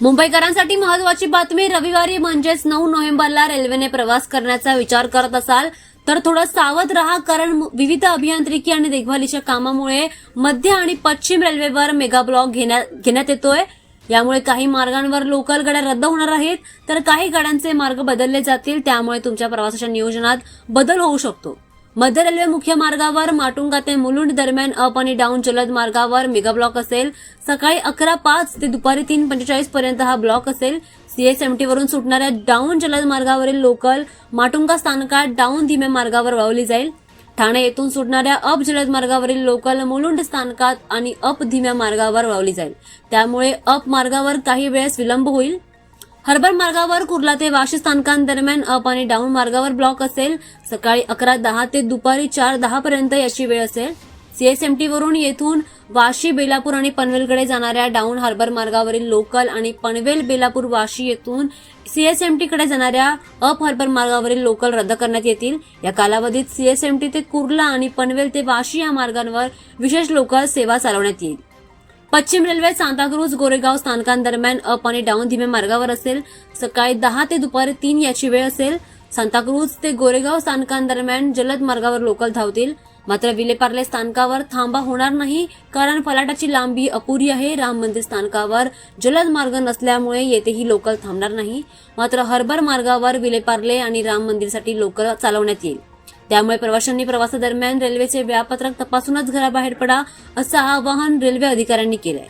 मुंबईकरांसाठी महत्वाची बातमी रविवारी म्हणजेच नऊ नोव्हेंबरला रेल्वेने प्रवास करण्याचा विचार करत असाल तर थोडं सावध रहा कारण विविध अभियांत्रिकी आणि देखभालीच्या कामामुळे मध्य आणि पश्चिम रेल्वेवर मेगा ब्लॉक घेण्यात घेण्यात येतोय. यामुळे काही मार्गांवर लोकल गाड्या रद्द होणार आहेत तर काही गाड्यांचे मार्ग बदलले जातील त्यामुळे तुमच्या प्रवासाच्या नियोजनात बदल होऊ शकतो. मध्य रेल्वे मुख्य मार्गावर माटुंगा ते मुलुंड दरम्यान अप आणि डाऊन जलद मार्गावर मेगा ब्लॉक असेल. सकाळी अकरा पाच ते दुपारी तीन पंचेचाळीस पर्यंत हा ब्लॉक असेल. सीएसएमटी वरून सुटणाऱ्या डाऊन जलद मार्गावरील लोकल माटुंगा स्थानकात डाऊन धीम्या मार्गावर वळवली जाईल. ठाणे येथून सुटणाऱ्या अप जलद मार्गावरील लोकल मुलुंड स्थानकात आणि अप धीम्या मार्गावर वळवली जाईल. त्यामुळे अप मार्गावर काही वेळेस विलंब होईल. हर्बर मार्गावर कुर्ला ते वाशी स्थानकांदरम्यान अप आणि डाऊन मार्गावर ब्लॉक असेल. सकाळी अकरा दहा ते दुपारी चार दहा पर्यंत याची वेळ असेल. सीएसएमटी वरून येथून वाशी बेलापूर आणि पनवेलकडे जाणाऱ्या डाऊन हार्बर मार्गावरील लोकल आणि पनवेल बेलापूर वाशी येथून सीएसएमटी कडे जाणाऱ्या अप हार्बर मार्गावरील लोकल रद्द करण्यात येतील. या कालावधीत सीएसएमटी ते कुर्ला आणि पनवेल ते वाशी या मार्गांवर विशेष लोकल सेवा चालवण्यात येईल. पश्चिम रेल्वे सांताक्रूज गोरेगाव स्थानकांदरम्यान अप आणि डाऊन धीमे मार्गावर असेल. सकाळी दहा ते दुपारी तीन याची वेळ असेल. सांताक्रूज ते गोरेगाव स्थानकांदरम्यान जलद मार्गावर लोकल धावतील. मात्र विलेपार्ले स्थानकावर थांबा होणार नाही. कारण फलाटाची लांबी अपुरी आहे. राम मंदिर स्थानकावर जलद मार्ग नसल्यामुळे येथेही लोकल थांबणार नाही. मात्र हर्बर मार्गावर विलेपार्ले आणि राम मंदिरसाठी लोकल चालवण्यात येईल. त्यामुळे प्रवाशांनी प्रवासादरम्यान रेल्वेचे वेळापत्रक तपासूनच घराबाहेर पडा असं आवाहन रेल्वे अधिकाऱ्यांनी केलंय.